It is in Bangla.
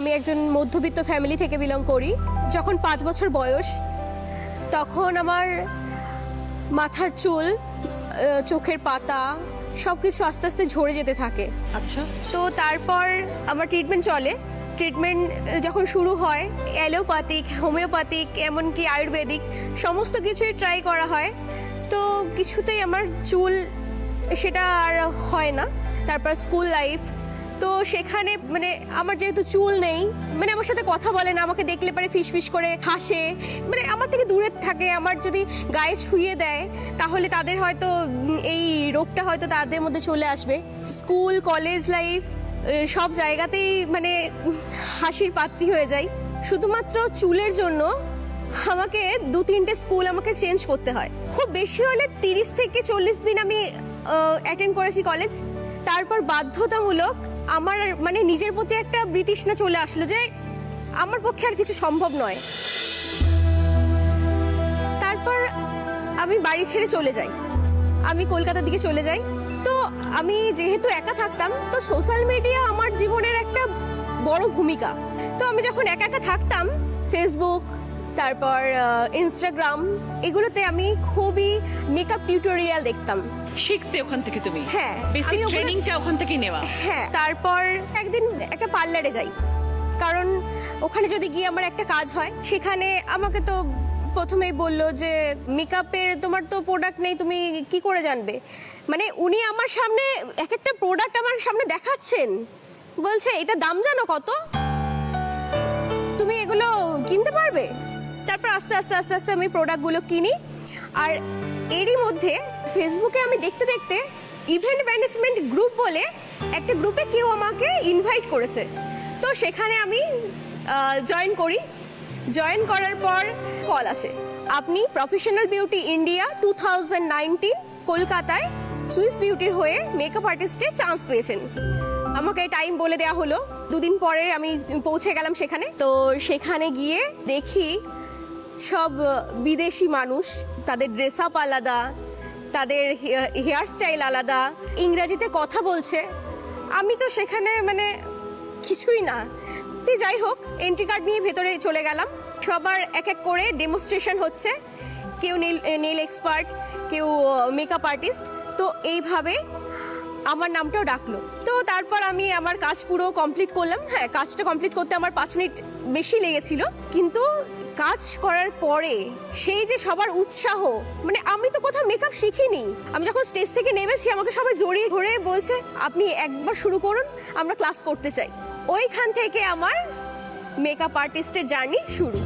আমি একজন মধ্যবিত্ত ফ্যামিলি থেকে বিলং করি। যখন পাঁচ বছর বয়স তখন আমার মাথার চুল চোখের পাতা সব কিছু আস্তে আস্তে ঝরে যেতে থাকে। আচ্ছা। তো তারপর আমার ট্রিটমেন্ট চলে। ট্রিটমেন্ট যখন শুরু হয় অ্যালোপ্যাথিক হোমিওপ্যাথিক এমনকি আয়ুর্বেদিক সমস্ত কিছুই ট্রাই করা হয়। তো কিছুতেই আমার চুল সেটা আর হয় না। তারপর স্কুল লাইফ তো সেখানে মানে আমার যেহেতু চুল নেই মানে আমার সাথে কথা বলে না, আমাকে দেখলে পারে ফিস ফিস করে হাসে মানে আমার থেকে দূরে থাকে, আমার যদি গায়ে ছুঁয়ে দেয়, তাহলে তাদের হয়তো এই রোগটা হয়তো তাদের মধ্যে চলে আসবে। স্কুল, কলেজ লাইফ সব জায়গাতেই মানে হাসির পাত্রী হয়ে যায় শুধুমাত্র চুলের জন্য আমাকে দু তিনটে স্কুল আমাকে চেঞ্জ করতে হয়। খুব বেশি হলে তিরিশ থেকে চল্লিশ দিন আমি অ্যাটেন্ড করেছি কলেজ। তারপর বাধ্যতামূলক আমার মানে নিজের প্রতি একটা বিতৃষ্ণা চলে আসলো যে আমার পক্ষে আর কিছু সম্ভব নয়। তারপর আমি বাড়ি ছেড়ে চলে যাই। আমি কলকাতার দিকে চলে যাই। তো আমি যেহেতু একা থাকতাম, তো সোশ্যাল মিডিয়া আমার জীবনের একটা বড় ভূমিকা। তো আমি যখন একা একা থাকতাম ফেসবুক তারপর ইনস্টাগ্রাম এগুলোতে আমি খুবই মেকআপ টিউটোরিয়াল দেখতাম। শিখতে ওখান থেকে তুমি? হ্যাঁ, বেসিক ট্রেনিংটা ওখান থেকে নেওয়া। হ্যাঁ তারপর একদিন একটা পার্লারে যাই। কারণ ওখানে যদি গিয়ে আমার একটা কাজ হয় সেখানে আমাকে তো প্রথমেই বলল যে মেকআপের তোমার তো প্রোডাক্ট নেই তুমি কি করে জানবে? মানে উনি আমার সামনে এক একটা প্রোডাক্ট আমার সামনে দেখাচ্ছেন। বলছে এটা দাম জানো কত? তুমি এগুলো তারপর আস্তে আস্তে আস্তে আস্তে আমি প্রোডাক্টগুলো কিনি। আর এরই মধ্যে ফেসবুকে আমি দেখতে দেখতে ইভেন্ট ম্যানেজমেন্ট গ্রুপ বলে একটা গ্রুপে কেউ আমাকে ইনভাইট করেছে। তো সেখানে আমি জয়েন করি। জয়েন করার পর কল আসে। আপনি প্রফেশনাল বিউটি ইন্ডিয়া টু কলকাতায় সুইস বিউটির হয়ে মেকআপ আর্টিস্টে চান্স পেয়েছেন। আমাকে টাইম বলে দেওয়া হলো। দুদিন পরে আমি পৌঁছে গেলাম সেখানে। তো সেখানে গিয়ে দেখি সব বিদেশি মানুষ, তাদের ড্রেস আপ আলাদা, তাদের হেয়ার স্টাইল আলাদা, ইংরাজিতে কথা বলছে। আমি তো সেখানে মানে কিছুই না। তো যাই হোক এন্ট্রি কার্ড নিয়ে ভেতরে চলে গেলাম। সবার এক এক করে ডেমনস্ট্রেশন হচ্ছে। কেউ নীল নেল এক্সপার্ট কেউ মেকআপ আর্টিস্ট তো এইভাবে আমার নামটাও ডাকলো। তো তারপর আমি আমার কাজ পুরো কমপ্লিট করলাম। হ্যাঁ কাজটা কমপ্লিট করতে আমার পাঁচ মিনিট বেশি লেগেছিল। কিন্তু কাজ করার পরে সেই যে সবার উৎসাহ মানে আমি তো কোথাও মেকআপ শিখিনি। আমি যখন স্টেজ থেকে নেমেছি, আমাকে সবাই জড়িয়ে ধরে বলছে, আপনি একবার শুরু করুন, আমরা ক্লাস করতে চাই। ওইখান থেকে আমার মেকআপ আর্টিস্টের জার্নি শুরু।